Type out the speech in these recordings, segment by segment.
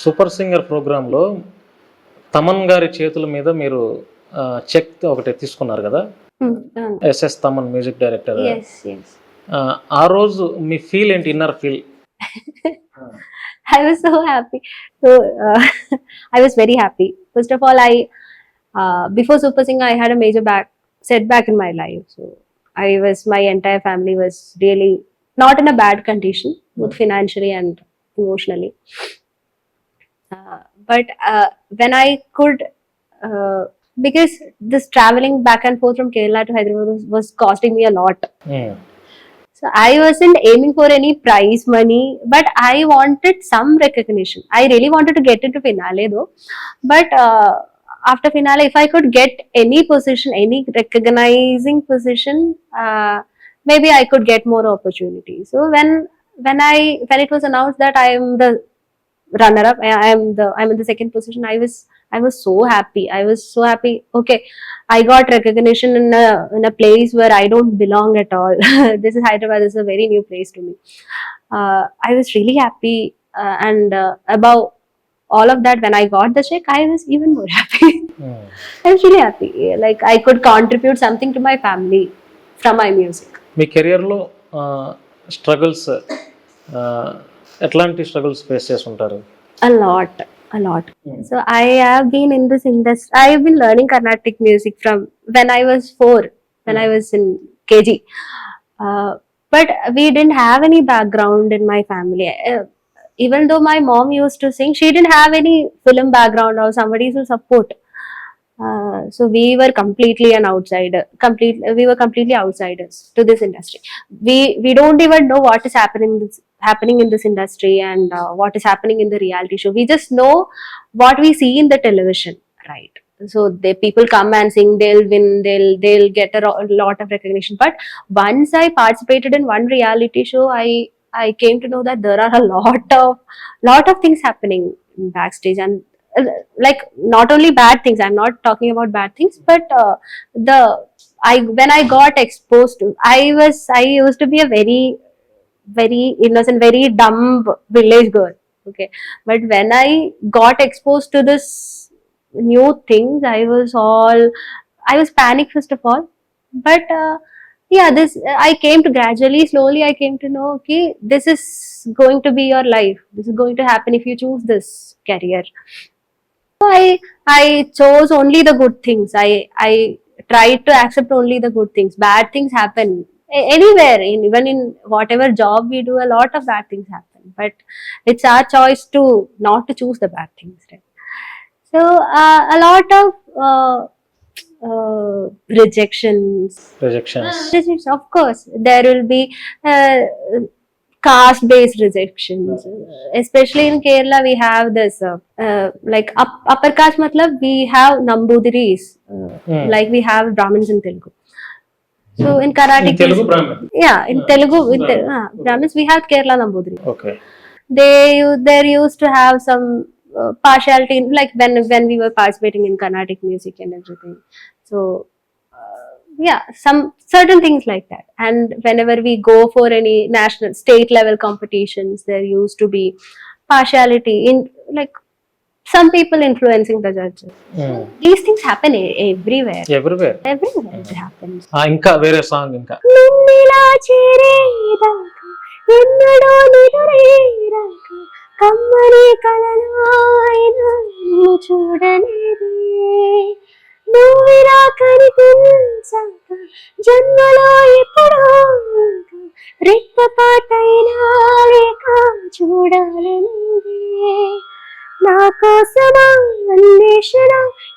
Super singer ప్రోగ్రాంలో తమన్ గారి చేతుల మీద మీరు చెక్ ఒకటి తీసుకున్నారు కదా? SS Thaman music director. ఆ రోజు మీ ఫీల్ ఏంటి inner feel? I was so happy so I was very happy first of all I before super singer I had a major back set back in my life so I was my entire family was really not in a bad condition both financially and emotionally Uh, but uh, when I could, uh, because this traveling back and forth from Kerala to Hyderabad was, was costing me a lot. So I wasn't aiming for any prize money, but I wanted some recognition. I really wanted to get into finale though, but uh, after finale, if I could get any position, any recognizing position, uh, maybe I could get more opportunity. So when when I when it was announced that I am the runner up, I am the I'm in the second position. I was I was so happy. I was so happy. Okay, I got recognition in a in a place where I don't belong at all. this is Hyderabad. This is a very new place to me. Uh, I was really happy, uh, and uh, above all of that, when I got the check, I was even more happy. I was really happy. Like I could contribute something to my family from my music. మీ కెరియర్లో struggles ఎట్లాంటి struggles face చేసి ఉంటారు A lot, a lot. So I have been in this industry. I have been learning Carnatic music from when I was four, when I was in KG. Uh, but we didn't have any background in my family. Uh, even though my mom used to sing, she didn't have any film background or somebody to support. Uh, so we were completely an outsider. Complete, we were completely outsiders to this industry. We we don't even know what is happening this, happening in this industry and uh, what is happening in the reality show. We just know what we see in the television, right? So the people come and sing, they'll win, they'll they'll get a lot of recognition. But once I participated in one reality show, I I came to know that there are a lot of lot of things happening backstage and uh, like not only bad things. I'm not talking about bad things, but uh, the I when I got exposed to, I was I used to be a very very innocent, very dumb village girl. Okay, but when I got exposed to this new things, I was all I was panic first of all, but uh, yeah, this I came to gradually, slowly, I came to know. Okay, this is going to be your life. This is going to happen if you choose this career. So I I chose only the good things. I I tried to accept only the good things. Bad things happen anywhere in even in whatever job we do a lot of bad things happen. But it's our choice to not to choose the bad things right? So uh, a lot of uh, uh, rejections. Rejections. Uh, rejections of course. There will be uh, caste based rejections. Especially in kerala we have this uh, uh, like up, upper caste matlab we have nambudiris uh, mm. like we have brahmins in telugu. So in carnatic Telugu Brahmin yeah in telugu in Te- uh, brahmins we have kerala nambudiri okay they u- there used to have some uh, partiality in, like when when we were participating in carnatic music and everything so uh, yeah some certain things like that and whenever we go for any national state level competitions there used to be partiality in like some people influencing the judges. These things happen e- everywhere. Everywhere everywhere it happens. ఇంకా వేరే song ఇంకా. నిన్నిలా చేరేదాకా ఎన్నడూ నిదురేరాక కమ్మని కలనాయన నిన్ను చూడలేదే. నువ్విలా కనిపించాక జన్మలో ఎప్పుడో ఇంకా రెప్పపాటైనా లేక చూడాలనుందే కోసమా అన్వేషణ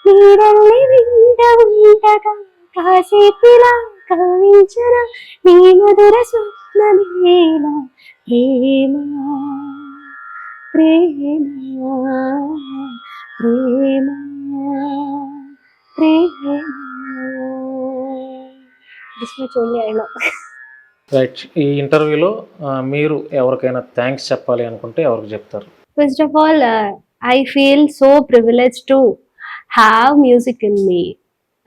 నీడల్ని వింట ఉండగా కాసేపిలా కవించన నీ మధుర స్వప్నమేలా ప్రేమ? ప్రేమ? ప్రేమ? ప్రేమ. రైట్ ఈ ఇంటర్వ్యూలో మీరు ఎవరికైనా థ్యాంక్స్ చెప్పాలి అనుకుంటే ఎవరికి చెప్తారు? Of all, uh, I feel so privileged to have music in me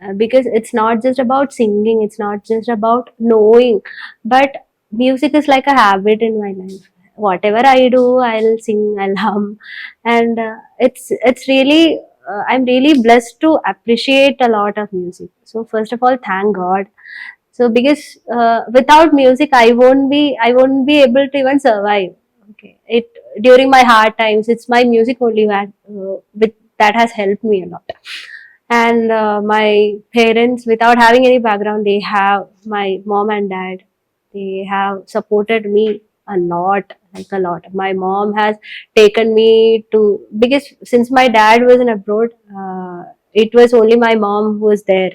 uh, because it's not just about singing, it's not just about knowing, but music is like a habit in my life. whatever I do, I'll sing, I'll hum, and uh, it's it's really uh, I'm really blessed to appreciate a lot of music. So first of all, thank God. So because uh, without music, I won't be I won't be able to even survive. Okay, it during my hard times, it's my music only that uh, with that has helped me a lot. And uh, my parents, without having any background, they have my mom and dad. They have supported me a lot, like a lot. My mom has taken me to because since my dad was in abroad, uh, it was only my mom who was there.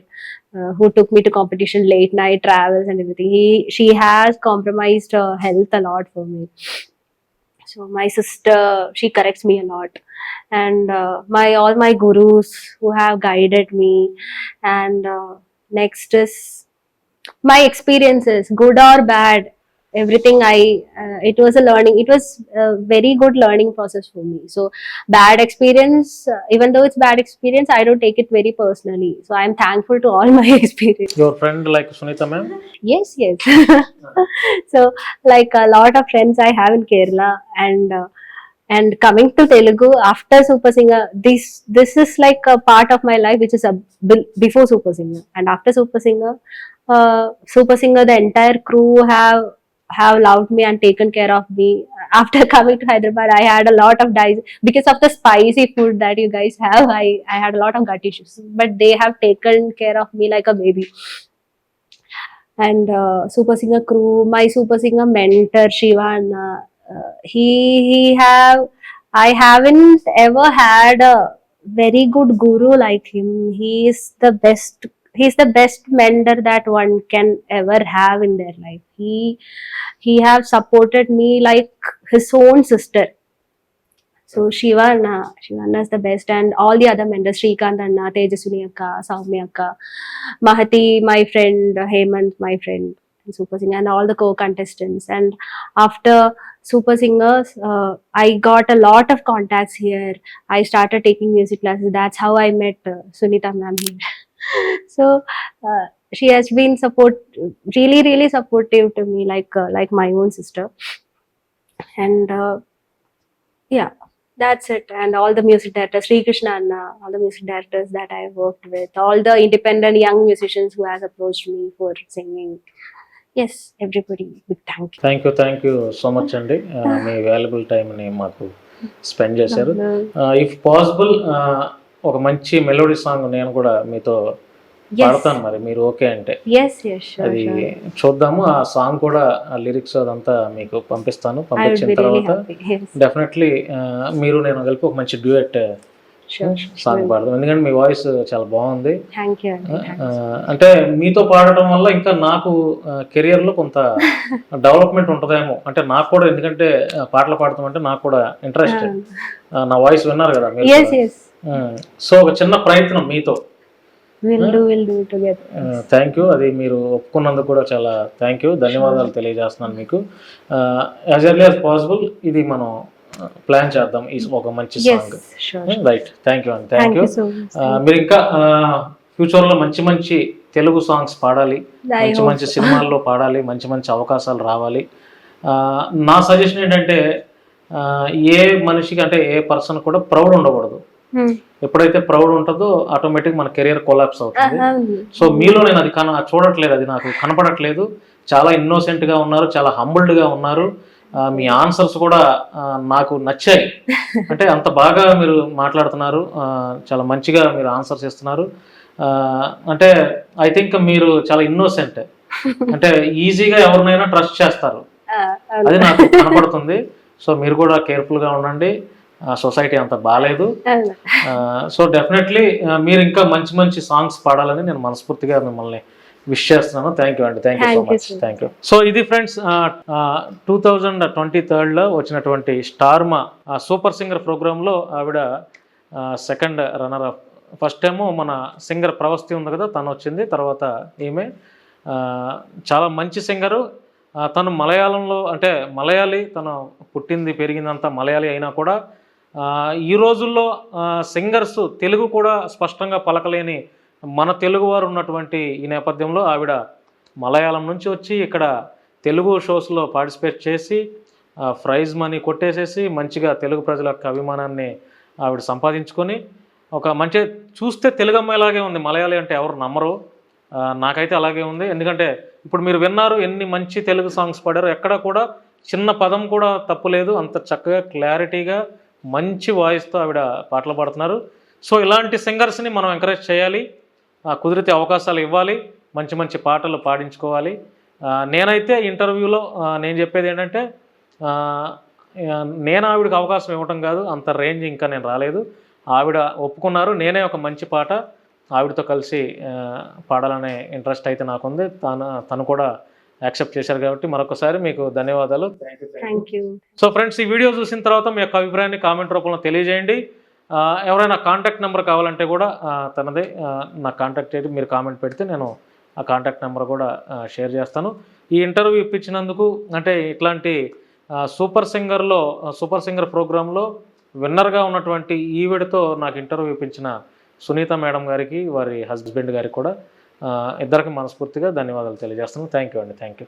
Uh, who took me to competition late night travels and everything he she has compromised her health a lot for me so my sister she corrects me a lot. And uh, my all my gurus who have guided me. And uh, next is my experiences good or bad everything i uh, it was a learning it was a very good learning process for me. So bad experience uh, even though it's bad experience i don't take it very personally. So i'm thankful to all my experience. Your friend like sunita ma'am? Yes yes. So like a lot of friends i have in kerala and uh, and coming to Telugu after Super Singer, this this is like a part of my life which is a, before Super Singer. And after Super Singer, uh, Super Singer the entire crew have have loved me and taken care of me. After coming to hyderabad i had a lot of dies because of the spicy food that you guys have i i had a lot of gut issues. But they have taken care of me like a baby. And uh, super singer crew my super singer mentor shivan uh, he he have i haven't ever had a very good guru like him. He is the best he's the best mentor that one can ever have in their life he he have supported me like his own sister so Shivana, Shivana is the best, and all the other mentors, Shrikant Anna, Tejaswini Akka, Soumya Akka, Mahati, my friend, Hemant, my friend, and Super Singer, and all the co-contestants. And after Super Singers, uh, I got a lot of contacts here. I started taking music classes. That's how I met uh, Sunita ma'am here. so uh, she has been support, really, really supportive to me, like uh, like my own sister. And uh, yeah, that's it. And all the music directors, Sri Krishna Anna, all the music directors that I worked with, all the independent young musicians who has approached me for singing. Yes, everybody, big thank you. Thank you thank you so much అండి ఆ, మీ valuable టైంని మాకు spend చేశారు if possible ఒక మంచి melody song నేను కూడా మీతో పాడతాను మరి. మీరు ఓకే అంటే. అది. చూద్దాము. ఆ సాంగ్ కూడా ఆ లిరిక్స్ అదంతా మీకు పంపిస్తాను. పంపించిన తర్వాత డెఫినెట్లీ మీరు నేను కలిపి ఒక మంచి డ్యూయట్. సాంగ్ పాడదాం. ఎందుకంటే మీ వాయిస్ చాలా బాగుంది. అంటే మీతో పాడటం వల్ల ఇంకా నాకు కెరియర్లో కొంత డెవలప్మెంట్ ఉంటుందేమో. అంటే నాకు కూడా ఎందుకంటే పాటలు పాడటం అంటే నాకు కూడా ఇంట్రెస్ట్. నా వాయిస్ విన్నారు కదా. సో ఒక చిన్న ప్రయత్నం మీతో. థ్యాంక్ యూ అది మీరు ఒప్పుకున్నందుకు కూడా చాలా థ్యాంక్ యూ ధన్యవాదాలు తెలియజేస్తున్నాను మీకు. యాజ్ ఎర్లీ యాజ్ పాసిబుల్ ఇది మనం ప్లాన్ చేద్దాం ఈ ఒక మంచి సాంగ్. రైట్ థ్యాంక్ యూ అండి థ్యాంక్ యూ. మీరు ఇంకా ఫ్యూచర్లో మంచి మంచి తెలుగు సాంగ్స్ పాడాలి. మంచి మంచి సినిమాల్లో పాడాలి. మంచి మంచి అవకాశాలు రావాలి. నా సజెషన్ ఏంటంటే ఏ మనిషికి అంటే ఏ పర్సన్ కూడా ప్రౌడ్ ఉండకూడదు. Hmm. ఎప్పుడైతే ప్రౌడ్ ఉంటుందో ఆటోమేటిక్ మన కెరియర్ కొలాప్స్ అవుతుంది. సో మీలో నేను అది కన చూడట్లేదు అది నాకు కనపడట్లేదు. చాలా innocent గా ఉన్నారు చాలా humbled గా ఉన్నారు మీ ఆన్సర్స్ కూడా నాకు నచ్చాయి. అంటే అంత బాగా మీరు మాట్లాడుతున్నారు చాలా మంచిగా మీరు ఆన్సర్స్ ఇస్తున్నారు అంటే ఐ థింక్ మీరు చాలా ఇన్నోసెంట్. అంటే ఈజీగా ఎవరినైనా ట్రస్ట్ చేస్తారు. అది నాకు కనపడుతుంది. సో మీరు కూడా కేర్ఫుల్గా ఉండండి. సొసైటీ అంత బాగాలేదు సో డెఫినెట్లీ మీరు ఇంకా మంచి మంచి సాంగ్స్ పాడాలని నేను మనస్ఫూర్తిగా మిమ్మల్ని విష్ చేస్తున్నాను. థ్యాంక్ యూ అండి. Thank you so much. Thank you. So ఇది ఫ్రెండ్స్ టూ థౌజండ్ ట్వంటీ థర్డ్లో వచ్చినటువంటి స్టార్మా సూపర్ సింగర్ ప్రోగ్రాంలో ఆవిడ సెకండ్ రన్నర్ అప్ ఫస్ట్ ఏమో మన సింగర్ ప్రవస్తి ఉంది కదా తను వచ్చింది. తర్వాత ఈమె చాలా మంచి సింగరు. తను మలయాళంలో అంటే మలయాళీ తను పుట్టింది పెరిగిందంతా మలయాళీ అయినా కూడా ఈ రోజుల్లో సింగర్స్ తెలుగు కూడా స్పష్టంగా పలకలేని మన తెలుగువారు ఉన్నటువంటి ఈ నేపథ్యంలో ఆవిడ మలయాళం నుంచి వచ్చి ఇక్కడ తెలుగు షోస్లో పార్టిసిపేట్ చేసి ప్రైజ్ మనీ కొట్టేసేసి మంచిగా తెలుగు ప్రజల యొక్క అభిమానాన్ని ఆవిడ సంపాదించుకొని ఒక మంచి చూస్తే తెలుగు అమ్మాయిలాగే ఉంది. మలయాళీ అంటే ఎవరు నమ్మరు. నాకైతే అలాగే ఉంది. ఎందుకంటే ఇప్పుడు మీరు విన్నారు ఎన్ని మంచి తెలుగు సాంగ్స్ పాడారు ఎక్కడ కూడా చిన్న పదం కూడా తప్పులేదు అంత చక్కగా క్లారిటీగా మంచి వాయిస్తో ఆవిడ పాటలు పాడుతున్నారు. సో ఇలాంటి సింగర్స్ని మనం ఎంకరేజ్ చేయాలి. కుదిరితే అవకాశాలు ఇవ్వాలి. మంచి మంచి పాటలు పాడించుకోవాలి. నేనైతే ఇంటర్వ్యూలో నేను చెప్పేది ఏంటంటే నేను ఆవిడకి అవకాశం ఇవ్వటం కాదు. అంత రేంజ్ ఇంకా నేను రాలేదు. ఆవిడ ఒప్పుకున్నారు. నేనే ఒక మంచి పాట ఆవిడతో కలిసి పాడాలనే ఇంట్రెస్ట్ అయితే నాకుంది. తను తను కూడా యాక్సెప్ట్ చేశారు కాబట్టి మరొకసారి మీకు ధన్యవాదాలు. సో ఫ్రెండ్స్ ఈ వీడియో చూసిన తర్వాత మీ యొక్క అభిప్రాయాన్ని కామెంట్ రూపంలో తెలియజేయండి. ఎవరైనా కాంటాక్ట్ నెంబర్ కావాలంటే కూడా తనదే నా కాంటాక్ట్ చేసి మీరు కామెంట్ పెడితే నేను ఆ కాంటాక్ట్ నెంబర్ కూడా షేర్ చేస్తాను. ఈ ఇంటర్వ్యూ ఇప్పించినందుకు అంటే ఇట్లాంటి సూపర్ సింగర్లో సూపర్ సింగర్ ప్రోగ్రాంలో విన్నర్గా ఉన్నటువంటి ఈవిడతో నాకు ఇంటర్వ్యూ ఇప్పించిన సునీత మేడం గారికి వారి హస్బెండ్ గారికి కూడా ఇద్దరికి మనస్ఫూర్తిగా ధన్యవాదాలు తెలియజేస్తున్నాను థ్యాంక్ యూ అండి. Thank you